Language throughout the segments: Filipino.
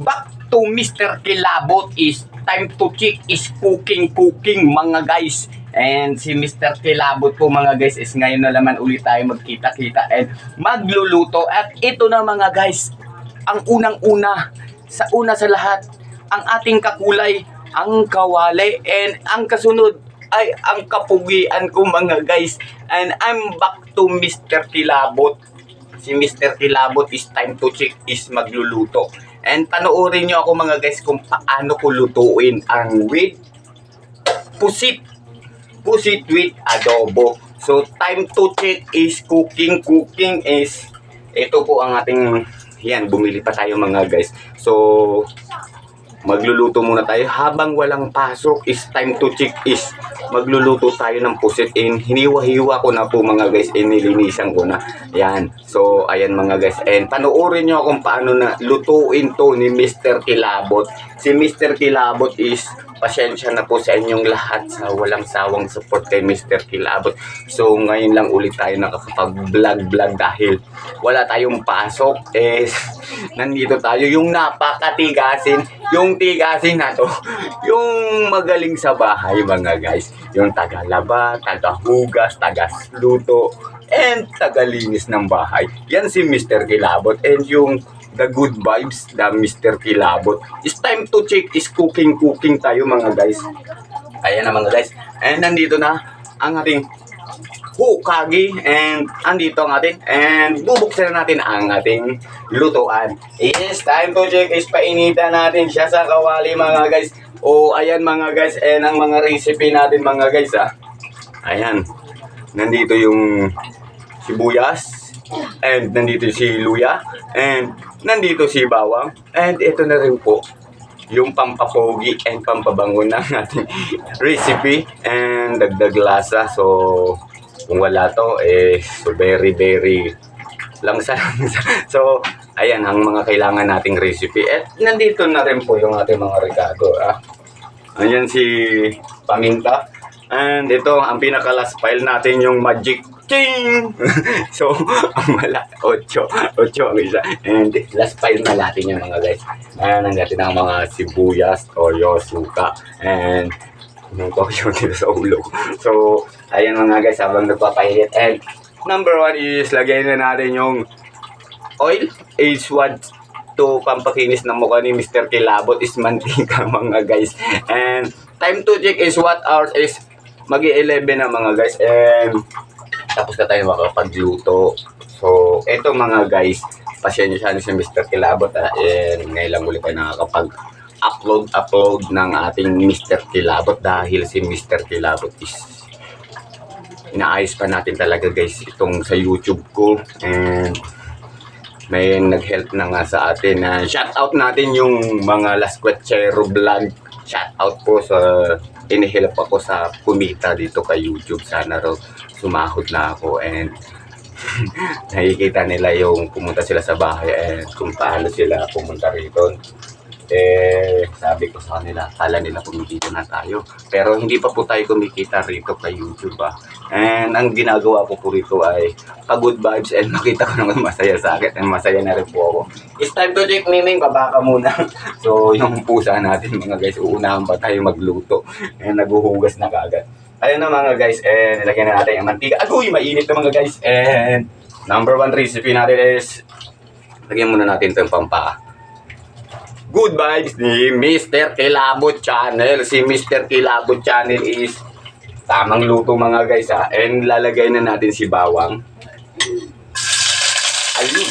back to Mr. Kilabot is time to check is cooking cooking mga guys and si Mr. Kilabot po mga guys is ngayon na naman ulit tayo magkita-kita and magluluto at ito na mga guys ang unang-una sa una sa lahat ang ating kakulay ang kawali and ang kasunod ay ang kapugian ko mga guys and I'm back to Mr. Kilabot si Mr. Kilabot is time to check is magluluto. And panoorin nyo ako mga guys kung paano ko lutuin ang with pusit. Pusit with adobo. So time to check is cooking. Cooking is ito po ang ating yan, bumili pa tayo mga guys. So magluluto muna tayo habang walang pasok is time to check is magluluto tayo ng pusit. In hiniwa-hiwa ko na po mga guys. In nilinisan ko na. Yan so ayan mga guys. And panoorin nyo kung paano na lutuin to ni Mr. Kilabot. Si Mr. Kilabot is pasensya na po sa inyong lahat sa walang sawang support kay Mr. Kilabot. So ngayon lang ulit tayo nakakapag-vlog-vlog dahil wala tayong pasok. Eh nandito tayo. Yung napakatigasin. Yung tigasin na to. Yung magaling sa bahay mga guys yung tagalaba tagahugas tagasluto and tagalinis ng bahay yan si Mr. Kilabot and yung the good vibes the Mr. Kilabot it's time to check is cooking cooking tayo mga guys ayan na mga guys and nandito na ang ating Hokage and andito ang ating and bubuksan na natin ang ating lutuan. It's time to check is painitan natin siya sa kawali mga guys. O ayan mga guys and ang mga recipe natin mga guys ah. Ayan. Nandito yung sibuyas and nandito si luya and nandito si bawang and ito na rin po yung pampapogi and pampabango ng ating recipe and dagdag lasa. So, kung wala to, eh, so very, very langsa langsa. So, ayan ang mga kailangan nating recipe. At nandito na rin po yung ating mga regado. Ah. Ayan si paminta. And ito, ang pinaka-last file natin yung magic Ching! so, ang wala, 8. 8 ang isa. And last file na natin yung mga guys. Ayan, ang natin ang mga sibuyas, toyo, suka, and Nungkok yung nila sa ulo. So, ayan mga guys, habang nagpapainit. And number one is, lagay na natin yung oil. Is what to pampakinis ng mukha ni Mr. Kilabot is mantika mga guys. And time to check is what hours is magi 11 na mga guys. And tapos na tayo makapagluto. So, eto mga guys, pasensya na si Mr. Kilabot. Ah. And ngayon lang ulit tayo nakakapag upload upload ng ating Mr. Kilabot dahil si Mr. Kilabot is inaayos pa natin talaga guys itong sa YouTube ko and may nag-help na nga sa atin na shout out natin yung mga Las Quechero vlog shout out po sa inihilap ako sa kumita dito kay YouTube sana raw sumahod na ako and nakikita nila yung pumunta sila sa bahay and kung paano sila pumunta rito eh, sabi ko sa kanila, kala nila kumikita na tayo. Pero hindi pa po tayo kumikita rito kay YouTube ah. And ang ginagawa ko po rito ay pag-good vibes and makita ko naman masaya sa akin and masaya na rin po ako. It's time to check Miming, baba muna. so, yung pusa natin mga guys, uunahan pa tayo magluto. And naguhugas na kagad. Ayun na mga guys, and nilagyan na natin ang mantika. Agoy, mainit na mga guys. And number one recipe natin is, lagyan muna natin itong pampa good vibes ni Mr. Kilabot Channel. Si Mr. Kilabot Channel is tamang luto mga guys ha. And lalagay na natin si bawang. Ayun.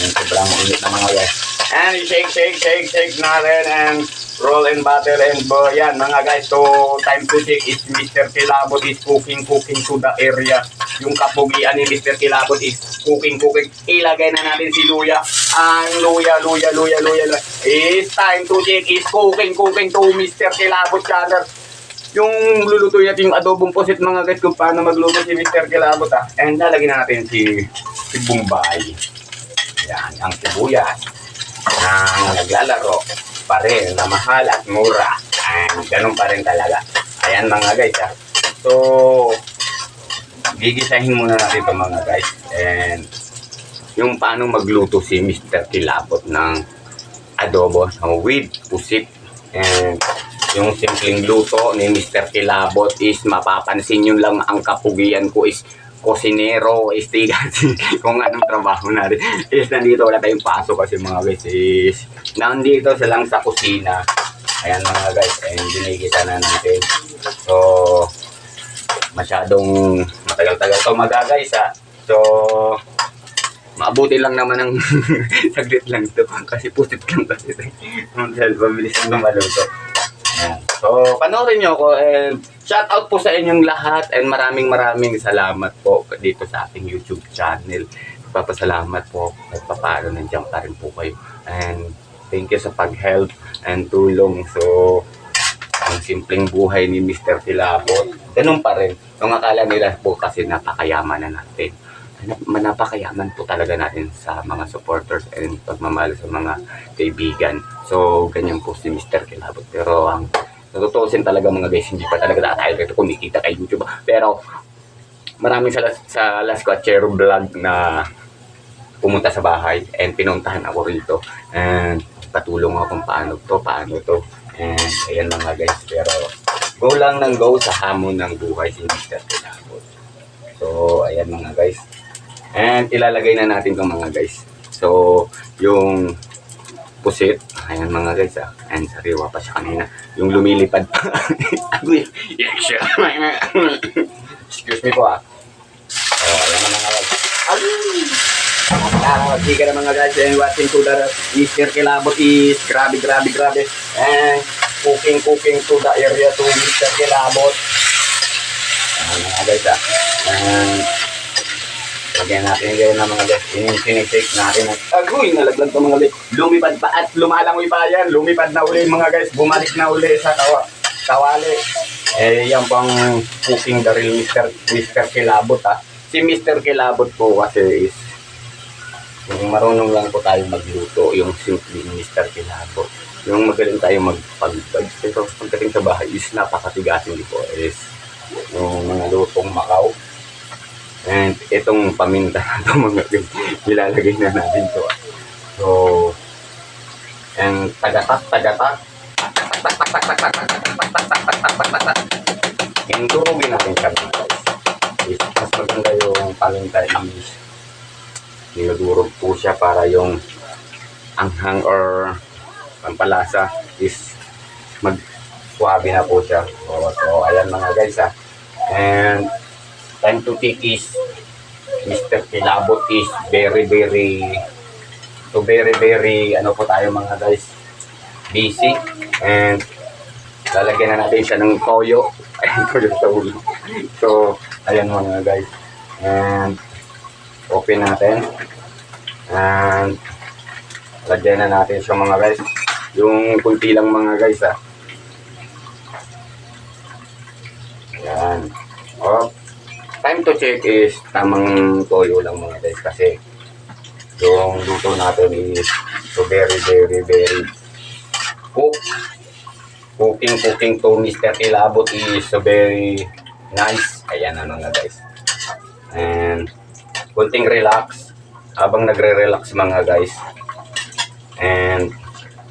Yung sobrang init na mga guys. And shake, shake, shake, shake natin and roll and butter and bo. Yan mga guys. So time to shake is Mr. Kilabot is cooking, cooking to the area. Yung kapugian ni Mr. Kilabot is cooking, cooking. Ilagay na natin si Luya. Ang Luya, Luya, Luya, Luya. It's time to check is cooking, cooking to Mr. Kilabot channel. Yung lulutuin natin yung adobong pusit mga guys kung paano magluto si Mr. Kilabot ah. And lalagyan na natin si, si Bombay. Yan, ang sibuyas. Ang naglalaro pa rin na mahal at mura. And ganun pa rin talaga. Ayan mga guys ah. So, gigisahin muna natin ito mga guys. And yung paano magluto si Mr. Kilabot ng adobo uh, with pusit. And yung simpleng luto ni Mr. Kilabot is mapapansin yun lang ang kapugian ko is kosinero, estigas, kung anong trabaho natin. Is nandito wala tayong pasok kasi mga guys nandito sa lang sa kusina. Ayan mga guys, and ginikita na natin. So, masyadong matagal-tagal to maga guys ha. So, maabuti lang naman ng saglit lang to kasi pusit lang kasi. Dahil mabilis lang maluto. So, panoorin nyo ako and shout out po sa inyong lahat and maraming maraming salamat po dito sa ating YouTube channel. Papasalamat po at paano nandiyan pa rin po kayo. And thank you sa pag-help and tulong. So, ang simpleng buhay ni Mr. Kilabot. Ganun pa rin. Yung akala nila po kasi napakayaman na natin. Nap- Napakayaman po talaga natin sa mga supporters and pagmamahal sa mga kaibigan. So, ganyan po si Mr. Kilabot. Pero ang natutusin talaga mga guys, hindi pa talaga tayo ito kumikita kay YouTube. Pero maraming sa, sa Last Quachero vlog na pumunta sa bahay and pinuntahan ako rito and patulong ako kung paano to, paano to. And ayan mga guys, pero go lang ng go sa hamon ng buhay si Mr. Kilabot. So, ayan mga guys. And ilalagay na natin itong mga guys. So, yung pusit, ayan mga guys ah. And sariwa pa siya kanina. Yung lumilipad pa. Agoy. Excuse me po ah. Oh, ayan mga guys. Agoy! Ah, di ka na mga guys and watching to the Mr. Kilabot is grabe, grabe, grabe. And cooking, cooking to the area to Mr. Kilabot. Ayan mga guys ah. And Lagyan natin ngayon ng mga. Yung sinisake natin. Agoy, nalaglag to mga guys. Lumipad pa at lumalangoy pa yan. Lumipad na uli mga guys. Bumalik na uli sa kawa, kawali. Eh, yan pang cooking the real Mr. Mr. Kilabot ha. Si Mr. Kilabot po kasi is yung marunong lang po tayo magluto, yung simple Mr. Kilabot. Yung magaling tayo magpagpag. Pero pagdating sa bahay is napakatigasin din po is yung mga lutong Macau. And itong paminta na ito mga guys, ilalagay na natin to. So, and tagatak, tagatak. Indurugin natin siya mga guys. Mas maganda yung paminta is dinudurog po siya para yung anghang or pampalasa is mag suwabe na po siya. So, so ayan mga guys ha. And time to take is Mr. Kilabot is very very so very very ano po tayo mga guys busy. And lalagyan na natin siya ng toyo. Ay toyo sa so ayan mga guys. And open natin. And lagyan na natin siya mga guys. Yung kunti lang mga guys ah. Yan oh time to check is tamang toyo lang mga guys kasi yung luto natin is so very very very cook. Cooking cooking to Mr. Kilabot is so very nice. Ayan na mga guys. And kunting relax. Habang nagre-relax mga guys. And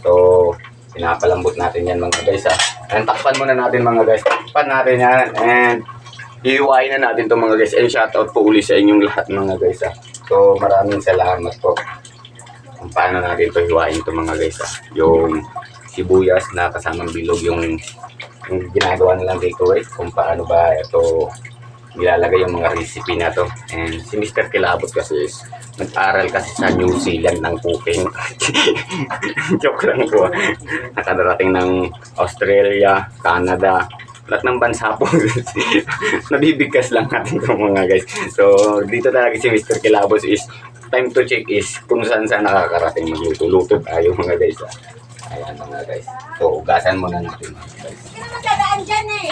so pinapalambot natin yan mga guys ha. and takpan muna natin mga guys. Takpan natin yan. And iiwain na natin to mga guys and shoutout po uli sa inyong lahat mga guys ha. so maraming salamat po kung paano natin to hiwain to mga guys ha. yung sibuyas na kasamang bilog yung, yung ginagawa nilang takeaway kung paano ba ito nilalagay yung mga recipe na to. And si Mr. Kilabot kasi is nag-aral kasi sa New Zealand ng cooking. Joke lang po. ah. Nakadarating ng Australia, Canada, lahat ng bansa po. Nabibigkas lang natin itong mga guys. So, dito talaga si Mr. Kilabos is time to check is kung saan saan nakakarating magluto-luto tayo mga guys. ah. Ayan mga guys. So, ugasan muna natin mga guys. Hindi naman dadaan dyan eh.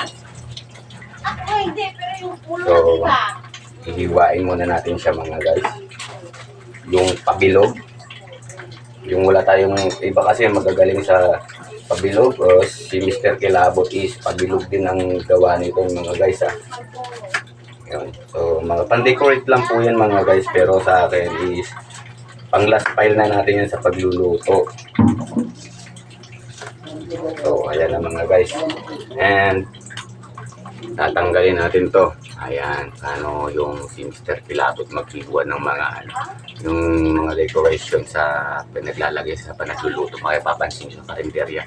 Ako hindi, pero yung pulo So, di ba? hihiwain muna natin siya mga guys. Yung pabilog. Yung wala tayong, iba kasi magagaling sa pabilog. O si Mr. Kilabot is pabilog din ang gawa nito mga guys ha. Yun. So, mga pan-decorate lang po yan mga guys. Pero sa akin is pang last file na natin yan sa pagluluto. So, ayan na mga guys. And, tatanggalin natin to. Ayan, ano yung si Mr. Kilabot magkibuan ng mga ano, yung mga decoration sa pinaglalagay sa panagluluto. Makipapansin sa karinderya.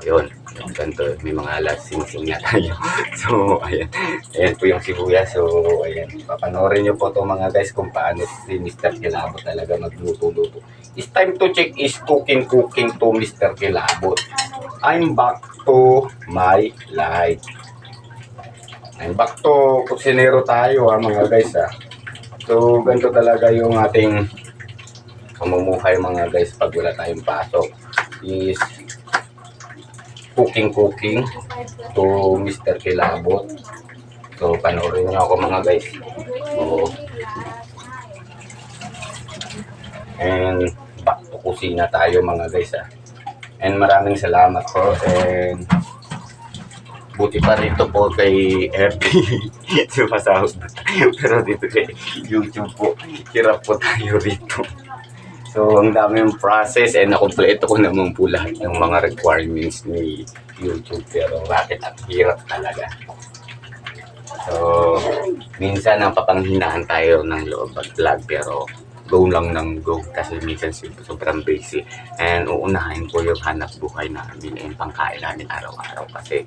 Ayun, ganito, may mga lasing-sing na tayo. so, ayan. Ayan po yung sibuyas. So, ayan. Papanoorin nyo po to mga guys kung paano si Mr. Kilabot talaga magluto-luto. It's time to check is cooking cooking to Mr. Kilabot. I'm back to my life. Back to kusinero tayo ha mga guys ha. So, ganito talaga yung ating pamumuhay mga guys pag wala tayong pasok. Is cooking cooking to Mr. Kilabot. So, panoorin nyo ako mga guys. So, and back to kusina tayo mga guys ah. And maraming salamat po and buti pa rito po kay FB sumasahod pero dito kay YouTube po hirap po tayo rito. So ang dami yung process. And nakumpleto ko naman po lahat ng mga requirements ni YouTube. Pero bakit ang hirap talaga? So minsan ang papanghinaan tayo ng loob mag-vlog pero go lang ng go kasi minsan sobrang busy. And uunahin ko yung hanap buhay namin and pangkain namin araw-araw kasi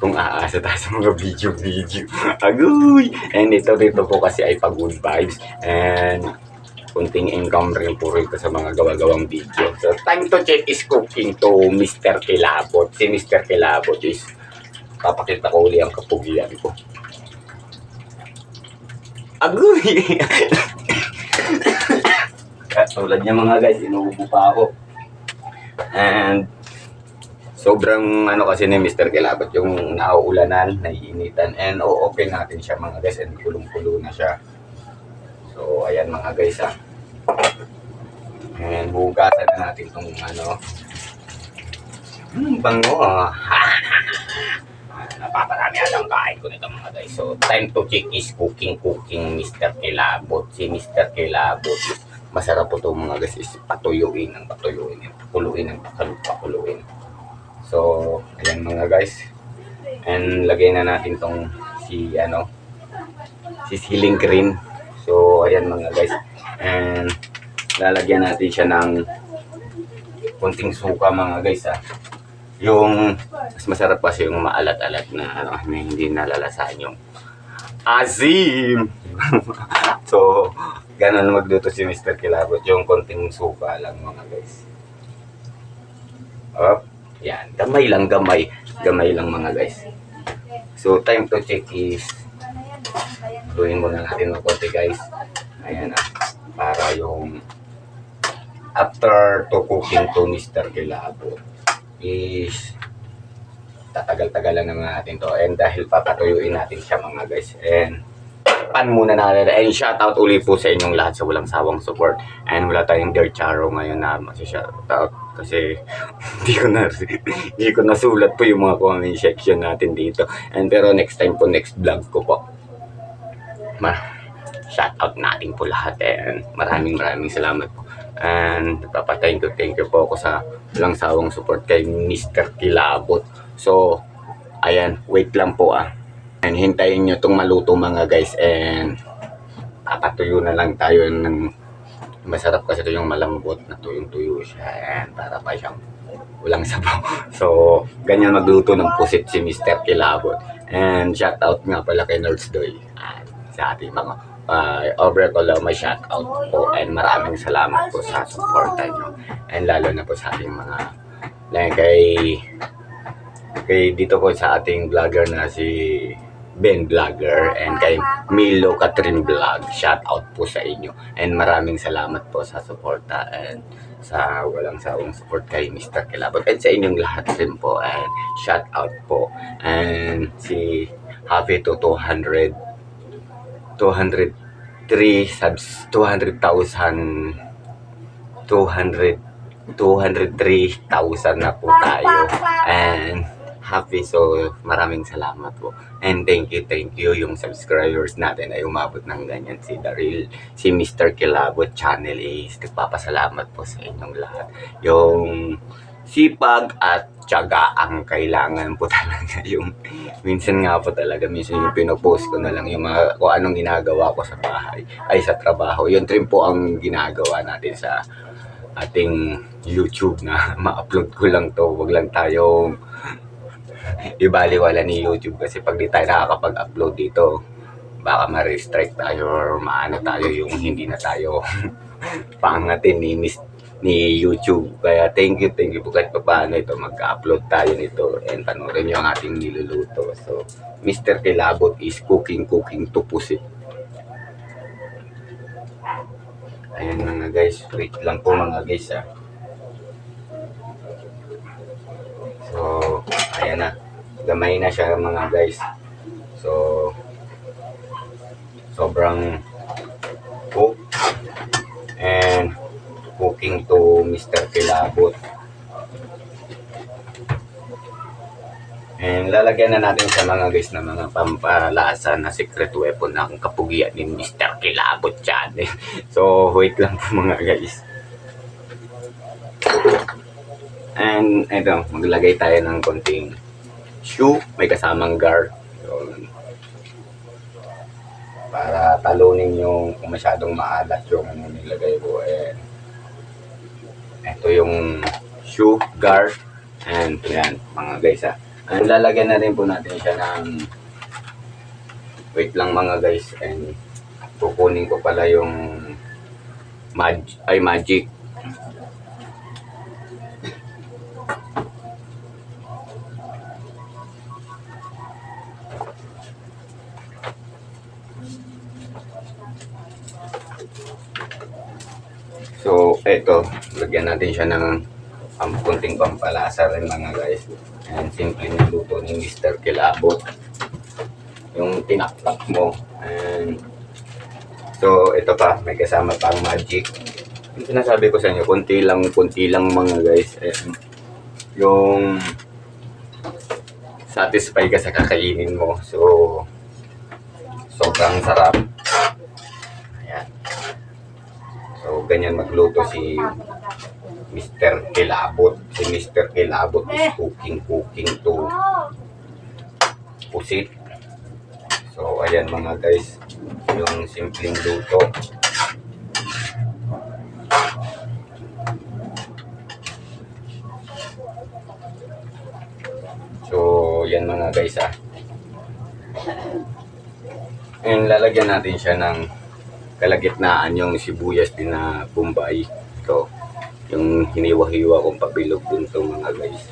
kung aasa tayo sa mga video-video. Agoy! And ito dito po kasi ay pag good vibes and kunting income rin po rito sa mga gawa-gawang video. So, time to check is cooking to Mr. Kilabot. Si Mr. Kilabot is papakita ko uli ang kapugian ko. Agoy! Katulad niya mga guys, inuubo pa ako. And sobrang ano kasi ni Mr. Kilabot yung nauulanan, naiinitan and o-open natin siya mga guys and kulong-kulo na siya. So ayan mga guys ah. And hugasan na natin tong ano. Hmm, bango ah. Napaparami ang kain ko nito mga guys. So time to check is cooking cooking Mr. Kilabot. Si Mr. Kilabot masarap po to mga guys patuyuin ng patuyuin. Pakuluin ng pakuluin. So, ayan mga guys. And lagay na natin tong si ano si ceiling green. So, ayan mga guys. And lalagyan natin siya ng kunting suka mga guys ah. Yung mas masarap kasi yung maalat-alat na ano na hindi nalalasahan yung azim. so, ganun magluto si Mr. Kilabot. Yung konting suka lang mga guys. Up. Yan, gamay lang, gamay. Gamay lang mga guys. So, time to check is Tuloyin muna natin ng konti guys. Ayan na. Para yung after to cooking to Mr. Kilabo is tatagal-tagalan naman natin to. And dahil papatuyuin natin siya mga guys. And pan muna natin. And shoutout uli po sa inyong lahat sa walang sawang support. And wala tayong Dear Charo ngayon na masya-shoutout kasi hindi ko na hindi ko nasulat po yung mga comment section natin dito. And pero next time po, next vlog ko po. Ma shoutout natin po lahat and maraming maraming salamat po. And papatayin ko thank you po ako sa walang sawang support kay Mr. Kilabot. So, ayan, wait lang po ah. And hintayin nyo itong maluto mga guys and papatuyo na lang tayo ng masarap kasi ito yung malambot na tuyong-tuyo siya and para pa siyang walang sabaw. So, ganyan magluto ng pusit si Mr. Kilabot. And shout out nga pala kay Nerds Doy at sa ating mga uh, overall lang may shout out po and maraming salamat po sa suporta nyo. And lalo na po sa ating mga like kay kay dito po sa ating vlogger na si Ben Vlogger and kay Milo Catherine Vlog. Shout out po sa inyo. And maraming salamat po sa suporta and sa walang sawang support kay Mr. Kilabot and sa inyong lahat din po and shout out po and si Happy to 200 203 subs 200,000 200 203,000 na po tayo and happy. So, maraming salamat po. And thank you, thank you yung subscribers natin ay umabot ng ganyan. Si Daryl, si Mr. Kilabot Channel is nagpapasalamat po sa inyong lahat. Yung sipag at tiyaga ang kailangan po talaga. Yung minsan nga po talaga, minsan yung pinopost ko na lang yung mga, kung anong ginagawa ko sa bahay, ay sa trabaho. Yun rin po ang ginagawa natin sa ating YouTube na ma-upload ko lang to. Wag lang tayong ibaliwala ni YouTube kasi pag di tayo nakakapag-upload dito, baka ma-restrict tayo or maano tayo yung hindi na tayo pangatin ni ni YouTube. Kaya thank you, thank you po kahit pa paano ito, mag-upload tayo nito and panoorin nyo ang ating niluluto. So, Mr. Kilabot is cooking, cooking to pusit. Ayan mga guys, wait lang po mga guys ah. So, ayan na. Gamay na siya mga guys. So, sobrang cook and cooking to Mr. Kilabot. And lalagyan na natin sa mga guys na mga pampalasa na secret weapon ng kapugian ni Mr. Kilabot Channel. So, wait lang po mga guys. And ito, maglagay tayo ng konting shoe, may kasamang guard. Yun. Para talunin yung kung masyadong maalat yung ano nilagay ko. And ito yung shoe guard. And yan, mga guys ha. And lalagyan na rin po natin siya ng wait lang mga guys. And kukunin ko pala yung mag ay magic Eto, lagyan natin siya ng um, kunting pampalasa rin mga guys. And simple niluto ni Mr. Kilabot. Yung tinaktak mo. And so, ito pa, may kasama pang magic. Yung sinasabi ko sa inyo, kunti lang, kunti lang mga guys. And yung satisfy ka sa kakainin mo. So, sobrang sarap. Ayan. So, ganyan magluto si Mr. Kilabot. Si Mr. Kilabot is cooking, cooking to pusit. So, ayan mga guys. Yung simpleng luto. So, yan mga guys ah. And lalagyan natin siya ng kalagitnaan yung sibuyas din na Bombay. Ito, yung hiniwa-hiwa kong pabilog dun to mga guys.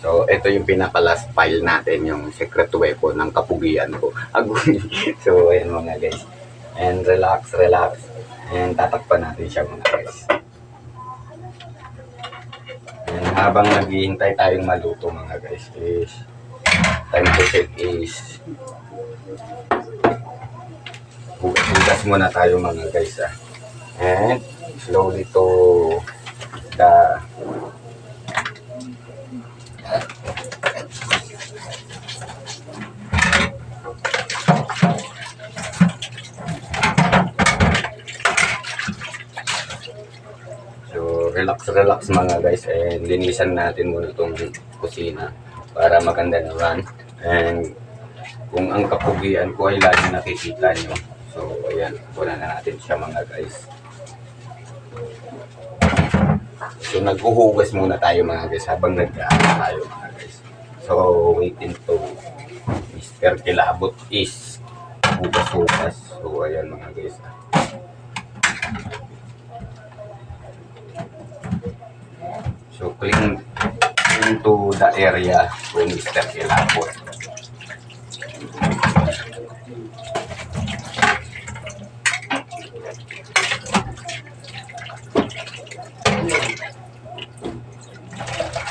So, ito yung pinaka-last file natin, yung secret weapon ng kapugian ko. Aguni. so, ayan mga guys. And relax, relax. And tatakpan natin siya mga guys. And habang naghihintay tayong maluto mga guys is time to check is hugas muna tayo mga guys ah. And slowly to the So, relax, relax mga guys. And linisan natin muna itong kusina para maganda naman. And kung ang kapugian ko ay lagi nakikita nyo. So, ayan. Wala na natin siya mga guys. So, naghuhugas muna tayo mga guys habang nag tayo mga guys. So, waiting to Mr. Kilabot is hugas-hugas. So, ayan mga guys. So, clean into the area to Mr. Kilabot.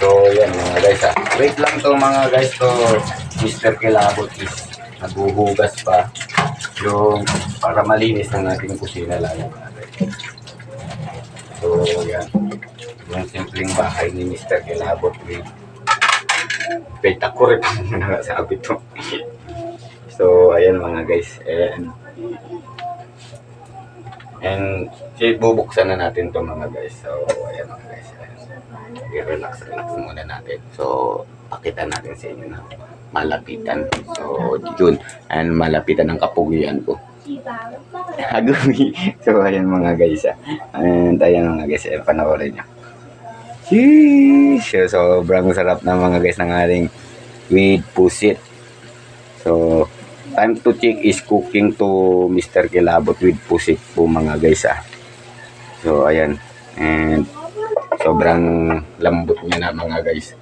So, yan mga guys ha. Wait lang to mga guys to Mr. Kilabot is naghuhugas pa. yung para malinis ng ating kusina lang. So, yan. Yung simpleng bahay ni Mr. Kilabot with Peta ko rin ang nasabi to. so, ayan mga guys. And, and si bubuksan na natin to mga guys. So, ayan mga guys. Ayan. I-relax, relax muna natin. So, pakita natin sa inyo na malapitan. So, yun. And malapitan ng kapugian ko. Hagumi. so, ayan mga guys. ah. And ayan mga guys. Eh, panoorin nyo. Sheesh! So, sobrang sarap na mga guys ng ating with pusit. So, time to check is cooking to Mr. Kilabot with pusit po mga guys ah. So, ayan. And sobrang lambot niya na mga guys.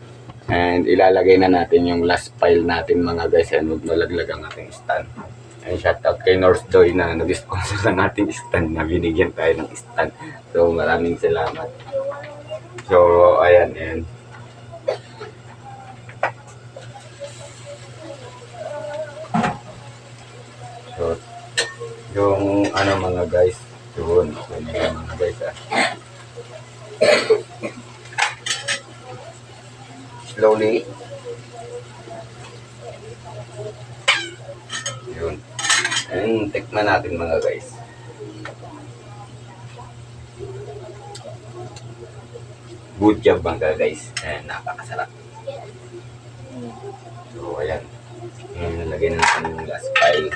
And ilalagay na natin yung last file natin mga guys. And huwag nalaglag ang ating stand. And shout out kay North Joy na nag-sponsor ng ating stand na binigyan tayo ng stand. So maraming salamat. So ayan and So yung ano mga guys, yun, yun yung mga guys ah. Slowly. Yun. Ayun, tikman natin mga guys. Good job mga guys. Ayan, napakasarap. So, ayan. Ayan, nalagay na natin yung last file.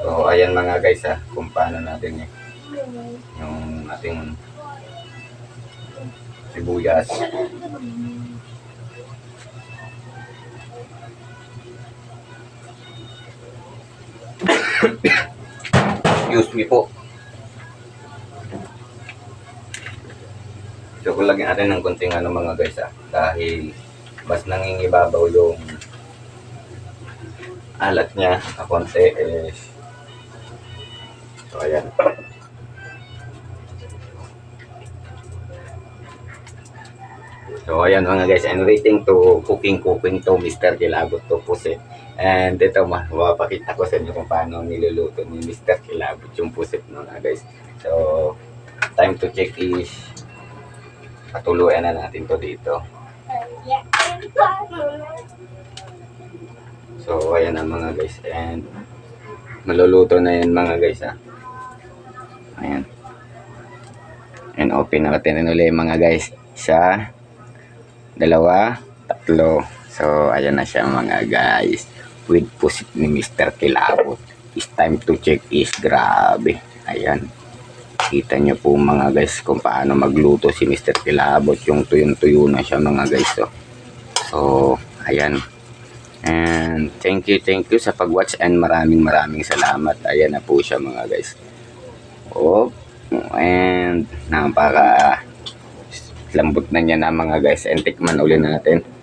So, ayan mga guys ha, kung paano natin yung, yung ating sibuyas. Excuse me po. So, kung lagyan natin ng konting ano mga guys ha, dahil mas nangingibabaw yung alat niya na konti is so ayan so ayan mga guys and rating to cooking cooking to Mr. Kilabot to pusit and ito ma mapapakita ko sa inyo kung paano niluluto ni Mr. Kilabot yung pusit mga guys so time to check is patuluyan na natin to dito So, ayan ang mga guys. And, maluluto na yan mga guys ha. Ayan. And open natin ulit mga guys. Isa, dalawa, tatlo. So, ayan na siya mga guys. With pusit ni Mr. Kilabot. It's time to check is grabe. Ayan. Kita nyo po mga guys kung paano magluto si Mr. Kilabot. Yung tuyong-tuyo na siya mga guys. So, so ayan. And thank you, thank you sa pag-watch and maraming maraming salamat. Ayan na po siya mga guys. Oh, and napaka lambot na niya na mga guys. And tikman ulit natin.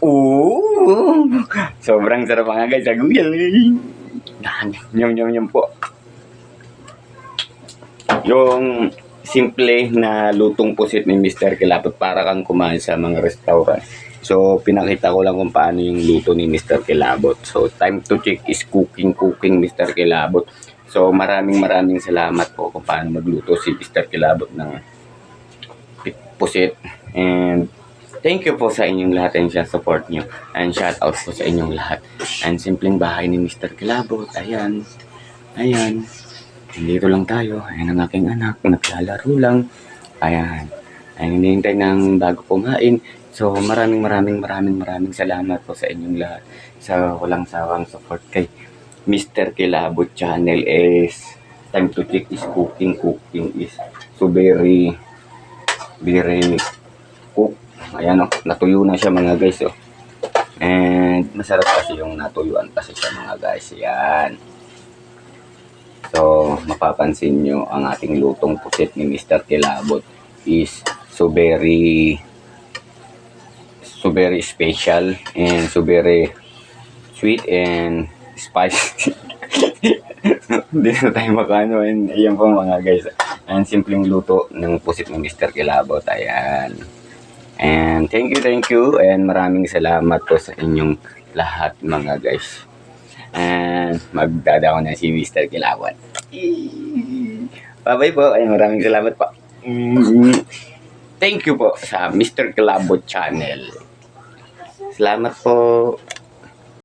Oo! Sobrang sarap mga guys. Aguyan. Nyam, nyam, nyam po. Yung simple na lutong pusit ni Mr. Kilabot para kang kumain sa mga restaurant. So, pinakita ko lang kung paano yung luto ni Mr. Kilabot. So, time to check is cooking, cooking Mr. Kilabot. So, maraming maraming salamat po kung paano magluto si Mr. Kilabot ng pusit. And thank you po sa inyong lahat and sa support nyo. And shout out po sa inyong lahat. And simpleng bahay ni Mr. Kilabot. Ayan. Ayan. Dito lang tayo. Ayan ang aking anak. Naglalaro lang. Ayan. Ayan, hinihintay ng bago kumain. So, maraming maraming maraming maraming salamat po sa inyong lahat. Sa walang sawang support kay Mr. Kilabot channel is time to check is cooking. Cooking is so very very. Ayan o, natuyo na siya mga guys oh. And masarap kasi yung natuyuan kasi siya mga guys. Yan. So, mapapansin nyo ang ating lutong pusit ni Mr. Kilabot is so very so very special and so very sweet and spicy. Hindi na tayo makano. And ayan po mga guys. Ang simpleng luto ng pusit ng Mr. Kilabot. Ayan. And thank you, thank you. And maraming salamat po sa inyong lahat mga guys. And magdadako na si Mr. Kilabot. Bye-bye po. Ay, maraming salamat po. Thank you po sa Mr. Kilabot channel. Salamat po.